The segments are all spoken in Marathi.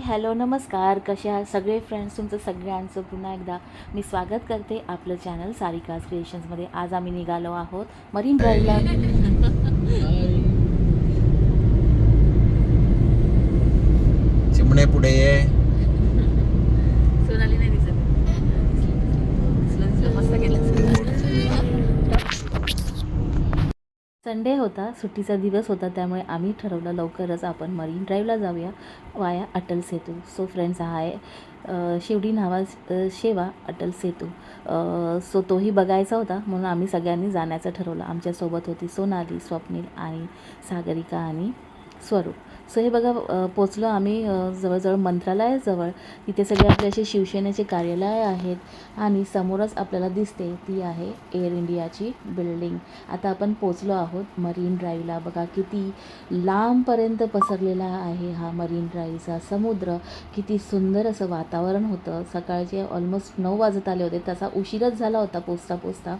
हॅलो नमस्कार. कसे आहात सगळे फ्रेंड्स तुमचं सगळ्यांचं पुन्हा एकदा मी स्वागत करते आपलं चॅनल सारिकाज क्रिएशन्समध्ये आज आम्ही निघालो आहोत मरीन ड्राईव्हला चिमणे पुढे ये सोनाली नाही दिसत दिसलं दिसलं मस्त गेलं संडे होता सुट्टीचा दिवस होता त्यामुळे आम्ही ठरवलं लवकरच आपण मरीन ड्राईव्हला जाऊया वाया अटल सेतू. सो फ्रेंड्स हा आहे शेवडी नावा शेवा अटल सेतू. सो तोही बघायचा होता म्हणून आम्ही सगळ्यांनी जाण्याचं ठरवलं. आमच्यासोबत होती सोनाली स्वप्नील आणि सागरिका आणि स्वरूप. सो हे बघा पोचलो आम्ही जवळजवळ मंत्रालयाजवळ. तिथे सगळे आपले असे शिवसेनेचे कार्यालय आहेत आणि समोरच आपल्याला दिसते ती आहे एअर इंडियाची बिल्डिंग आता आपण पोचलो आहोत मरीन ड्राईव्हला बघा किती लांबपर्यंत पसरलेला आहे हा मरीन ड्राईव्हचा समुद्र. किती सुंदर असं वातावरण होतं. सकाळचे ऑलमोस्ट नऊ वाजत आले होते. तसा उशीरच झाला होता पोचता पोचता.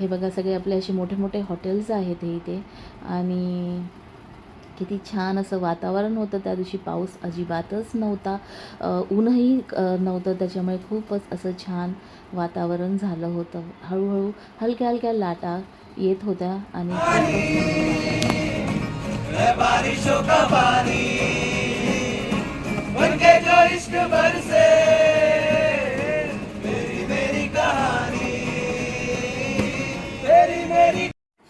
हे बघा सगळे आपले असे मोठे मोठे हॉटेल्स आहेत हे इथे. आणि किती छान असं वातावरण होतं. त्या दिवशी पाऊस अजिबातच नव्हता. ऊनही नव्हतं. त्याच्यामुळे खूपच असं छान वातावरण झालं होतं. हळूहळू हलक्या हलक्या लाटा येत होत्या आणि बारिशों हो का पानी बन के जो इश्क बरसे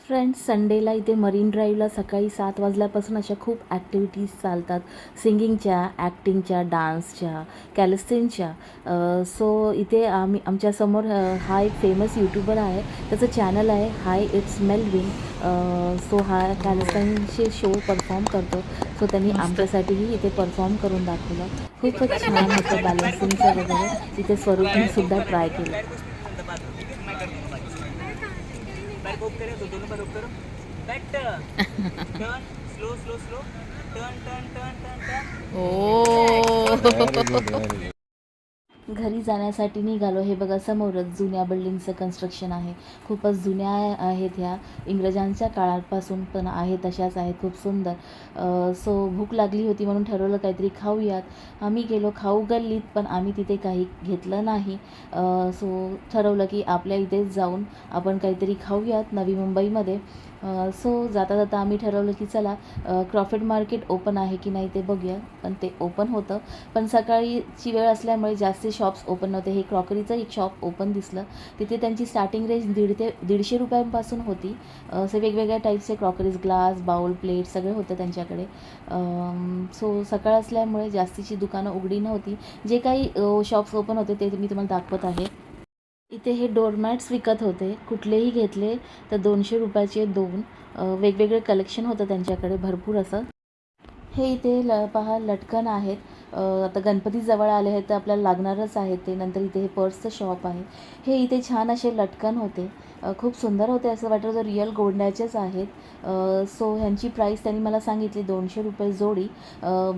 फ्रेंड्स संडेला इथे मरीन ड्राईव्हला सकाळी सात वाजल्यापासून अशा खूप ॲक्टिव्हिटीज चालतात. सिंगिंगच्या ॲक्टिंगच्या डान्सच्या कॅलिस्टिनच्या सो इथे आम्ही आमच्यासमोर हा एक फेमस यूट्यूबर आहे. त्याचं चॅनल आहे हाय इट्स मेलविन सो हा कॅलिस्टाईनचे शो परफॉर्म करतो. सो त्यांनी आमच्यासाठीही इथे परफॉर्म करून दाखवलं. खूपच छान होतं बॅलन्सिंगचं वगैरे. इथे स्वरूपने सुद्धा ट्राय केलं. बैक ऑफ करें तो दोनों बार ऑफ करो। Back turn slow slow slow turn turn turn turn turn घरी जाण्यासाठी निघालो. हे बघा समोरच जुन्या बिल्डिंगचं कन्स्ट्रक्शन आहे. खूपच जुन्या आहेत ह्या. इंग्रजांच्या काळापासून पण आहेत तशाच आहेत. खूप सुंदर. सो भूक लागली होती म्हणून ठरवलं काहीतरी खाऊयात. आम्ही गेलो खाऊ गल्लीत पण आम्ही तिथे काही घेतलं नाही. सो ठरवलं की आपल्या इथेच जाऊन आपण काहीतरी खाऊयात नवी मुंबईमध्ये. सो जाता जाता आम्ही ठरवलं की चला क्रॉफिट मार्केट ओपन आहे की नाही ते बघूया. पण ते ओपन होतं. पण सकाळीची वेळ असल्यामुळे जास्ती शॉप्स ओपन नव्हते. हे क्रॉकरीचं एक शॉप ओपन दिसलं. तिथे त्यांची स्टार्टिंग रेंज दीड ते दीडशे रुपयांपासून होती. असे वेगवेगळ्या टाईपचे क्रॉकरीज ग्लास बाउल प्लेट सगळे होतं त्यांच्याकडे. सो सकाळ असल्यामुळे जास्तीची दुकानं उघडी नव्हती. जे काही शॉप्स ओपन होते ते मी तुम्हाला दाखवत आहे. इथे हे डोरमॅट्स विकत होते. कुठलेही घेतले तर दोनशे रुपयाचे दोन. वेगवेगळे कलेक्शन होतं त्यांच्याकडे भरपूर असं. हे इथे ल पहा लटकन आहेत. आता गणपती जवळ आले आहेत तर आपल्याला लागणारच आहेत ते. नंतर इथे हे पर्सचं शॉप आहे. हे इथे छान असे लटकन होते. खूप सुंदर होते असं वाटतं. तर रिअल गोंड्याचेच आहेत. सो ह्यांची प्राईस त्यांनी मला सांगितली दोनशे रुपये जोडी.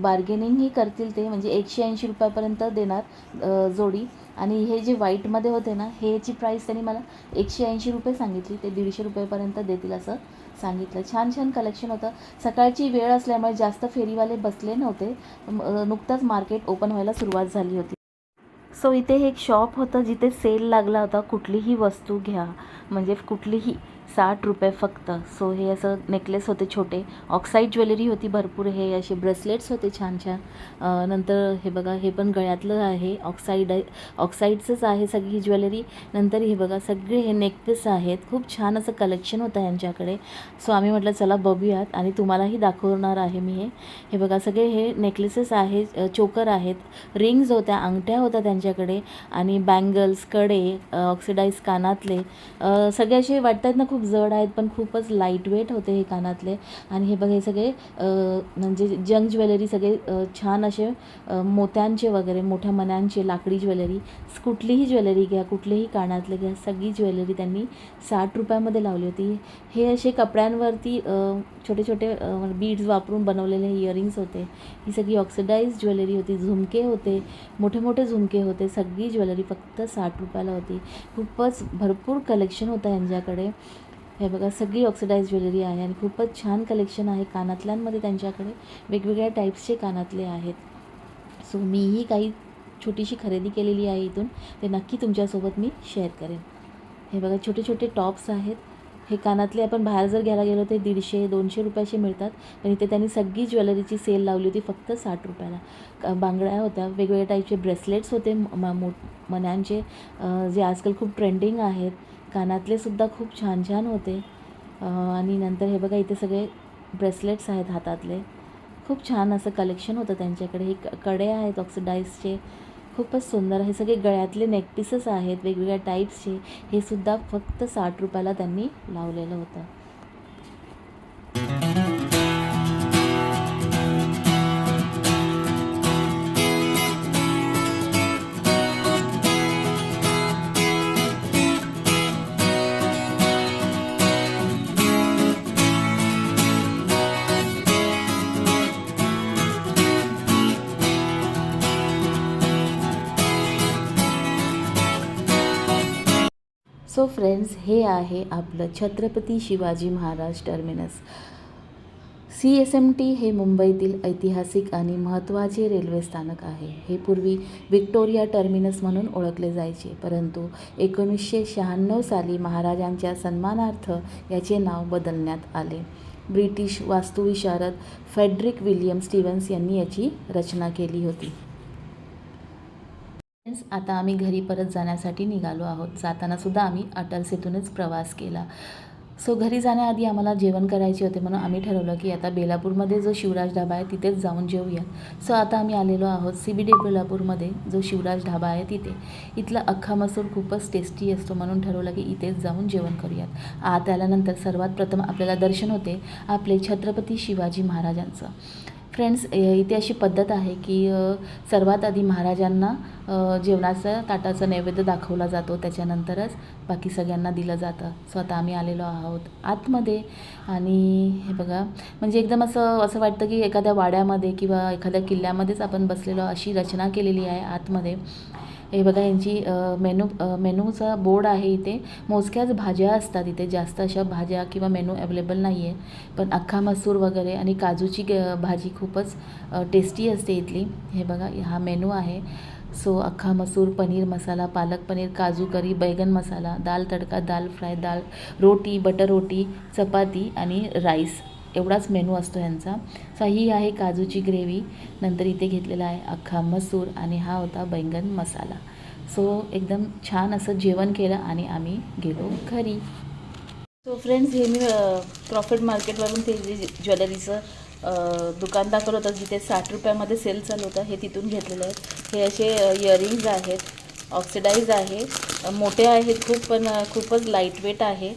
बार्गेनिंगही करतील ते म्हणजे एकशे ऐंशी रुपयापर्यंत देणार जोडी. आणि हे जे व्हाईटमध्ये होते ना ह्याची प्राईस त्यांनी मला एकशे ऐंशी रुपये सांगितली. ते दीडशे रुपयेपर्यंत देतील असं सांगितलं. छान छान कलेक्शन होतं. सकाळची वेळ असल्यामुळे जास्त फेरीवाले बसले नव्हते. नुकताच मार्केट ओपन व्हायला सुरुवात झाली होती. सो इथे हे एक शॉप होतं जिथे सेल लागला होता. कुठलीही वस्तू घ्या. म्हणजे कुठलीही साठ रुपये फक्त. सो हे असं नेकलेस होते छोटे. ऑक्साईड ज्वेलरी होती भरपूर. हे असे ब्रेसलेट्स होते छान छान. नंतर हे बघा हे पण गळ्यातलं आहे. ऑक्साईड ऑक्साईडचंच आहे सगळी ज्वेलरी नंतर हे बघा सगळे हे नेकलेस आहेत. खूप छान असं कलेक्शन होतं यांच्याकडे. सो आम्ही म्हटलं चला बघूयात. आणि तुम्हालाही दाखवणार आहे मी हे. हे बघा सगळे हे नेकलेसेस आहेत चोकर आहेत. रिंग्ज होत्या अंगठ्या होत्या त्यांच्याकडे. आणि बँगल्सकडे ऑक्सिडाईज कानातले. सगळे असे वाटतात ना खूप जड आहेत पण खूपच लाइट वेट होते हे कानातले. आणि हे बघा हे सगळे म्हणजे जंग ज्वेलरी सगळे छान असे मोत्यांचे वगैरे मोठ्या मण्यांचे लाकडी ज्वेलरी. कुठलीही ज्वेलरी घ्या कुठलेही कानातले घ्या सगळी ज्वेलरी त्यांनी साठ रुपयामध्ये लावली होती. हे असे कपड्यांवरती छोटे छोटे बीड्स वापरून बनवलेले इयरिंग्स होते. ही सगळी ऑक्सिडाईज ज्वेलरी होती झुमके होते मोठे मोठे झुमके होते सगळी ज्वेलरी फक्त साठ रुपयाला होती. खूपच भरपूर कलेक्शन होतं यांच्याकडे. हे बघा सगळी ऑक्सिडाईज ज्वेलरी आहे आणि खूपच छान कलेक्शन आहे. कानातल्यांमध्ये त्यांच्याकडे वेगवेगळ्या टाईप्सचे कानातले आहेत. सो मीही काही छोटीशी खरेदी केलेली आहे इथून. ते नक्की तुमच्यासोबत मी शेअर करेन. हे बघा छोटे छोटे टॉप्स आहेत. हे कानातले आपण बाहेर जर घ्यायला गेलो ते दीडशे दोनशे रुपयाचे मिळतात. पण इथे त्यांनी सगळी ज्वेलरीची सेल लावली होती फक्त साठ रुपयाला. बांगड्या होत्या वेगवेगळ्या टाईपचे ब्रेसलेट्स होते म- मो मण्यांचे जे आजकाल खूप ट्रेंडिंग आहेत. कानातले सुद्धा खूप छान छान होते आणि नंतर हे बघा इथे सगळे ब्रेसलेट्स आहेत हातातले. खूप छान असं कलेक्शन होतं त्यांच्याकडे. हे क- कडे आहेत ऑक्सिडाईजचे खूपच सुंदर हे सगळे गळ्यातले नेकपीसेस आहेत वेगवेगळ्या टाईप्सचे हे सुद्धा फक्त साठ रुपयाला त्यांनी लावलेलं होतं. सो फ्रेंड्स हे आहे आपलं Chhatrapati Shivaji Maharaj terminus C S M T हे मुंबईतील ऐतिहासिक आणि महत्त्वाचे रेल्वे स्थानक आहे. हे पूर्वी विक्टोरिया टर्मिनस म्हणून ओळखले जायचे. परंतु एकोणीसशे शहाण्णव साली महाराजांच्या सन्मानार्थ याचे नाव बदलण्यात आले. ब्रिटिश वास्तुविशारद फेड्रिक विलियम स्टीव्हन्स यांनी याची रचना केली होती. आता आम्ही घरी परत जाण्यासाठी निघालो आहोत. जातानासुद्धा आम्ही अटल सेतूनच प्रवास केला. सो घरी जाण्याआधी आम्हाला जेवण करायचे होते म्हणून आम्ही ठरवलं की आता बेलापूरमध्ये जो शिवराज ढाबा आहे तिथेच जाऊन जेऊया सो आता आम्ही आलेलो आहोत सी बी डी बेलापूरमध्ये जो शिवराज ढाबा आहे तिथे. इथला अख्खा मसूर खूपच टेस्टी असतो म्हणून ठरवलं की इथेच जाऊन जेवण करूयात. आत आल्यानंतर सर्वात प्रथम आपल्याला दर्शन होते आपले छत्रपती शिवाजी महाराजांचं. फ्रेंड्स इथे अशी पद्धत आहे की सर्वात आधी महाराजांना जेवणाचं ताटाचं नैवेद्य दाखवला जातो त्याच्यानंतरच बाकी सगळ्यांना दिलं जातं. स्वतः आम्ही आलेलो आहोत आतमध्ये. आणि हे बघा म्हणजे एकदम असं असं वाटतं की एखाद्या वाड्यामध्ये किंवा एखाद्या किल्ल्यामध्येच आपण बसलेलो अशी रचना केलेली आहे आतमध्ये. हे बघा यांची मेनू मेनूचा बोर्ड आहे इथे. मोजक्याच भाज्या असतात इथे. जास्त अशा भाज्या किंवा मेनू अवेलेबल नाही आहे पण अख्खा मसूर वगैरे आणि काजूची ग- भाजी खूपच टेस्टी असते इथली. हे बघा हा मेनू आहे. सो अख्खा मसूर पनीर मसाला पालक पनीर काजू करी बैगन मसाला दाल तडका दाल फ्राय दाल रोटी बटर रोटी चपाती आणि राईस. एवढाच मेनू असतो यांचा. सो ही आहे काजूची ग्रेव्ही. नंतर इथे घेतलेला आहे अख्खा मसूर आणि हा होता बैंगन मसाला. सो एकदम छान असं जेवण केलं आणि आम्ही गेलो घरी. सो फ्रेंड्स हे मी प्रॉफिट मार्केटवरून ते जे ज्वेलरीचं दुकान दाखवलं होतं जिथे साठ रुपयामध्ये सेल चालू होता हे तिथून घेतलेलं आहे. हे असे इयरिंग्ज आहेत ऑक्सिडाईज आहे मोठे आहेत खूप पण खूपच लाइट वेट आहे.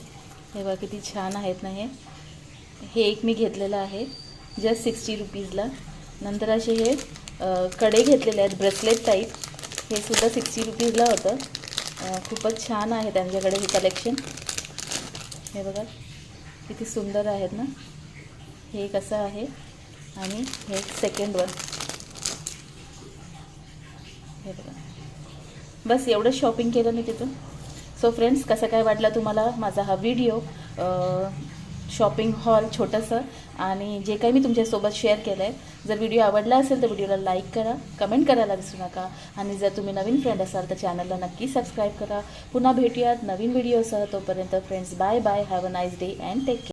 हे बघा किती छान आहेत ना हे. हे एक मी घेतलेलं आहे जस्ट सिक्स्टी रुपीजला नंतर असे हे कडे घेतलेले आहेत ब्रेसलेट टाईप हे सुद्धा सिक्स्टी रुपीजला होतं. खूपच छान आहे त्यांच्याकडे हे कलेक्शन हे बघा किती सुंदर आहेत ना. हे कसं आहे आणि हे सेकंड वन हे बघा. बस एवढंच शॉपिंग केलं मी तिथून. सो फ्रेंड्स कसं काय वाटलं तुम्हाला माझा हा व्हिडिओ शॉपिंग हॉल छोटंसं आणि जे काही मी तुमच्यासोबत शेअर केलं आहे जर व्हिडिओ आवडला असेल तर व्हिडिओला लाईक करा कमेंट करायला विसरू नका. आणि जर तुम्ही नवीन फ्रेंड असाल तर चॅनलला नक्की सबस्क्राईब करा. पुन्हा भेटूयात नवीन व्हिडिओसह. तोपर्यंत friends bye bye. Have a nice day and take care.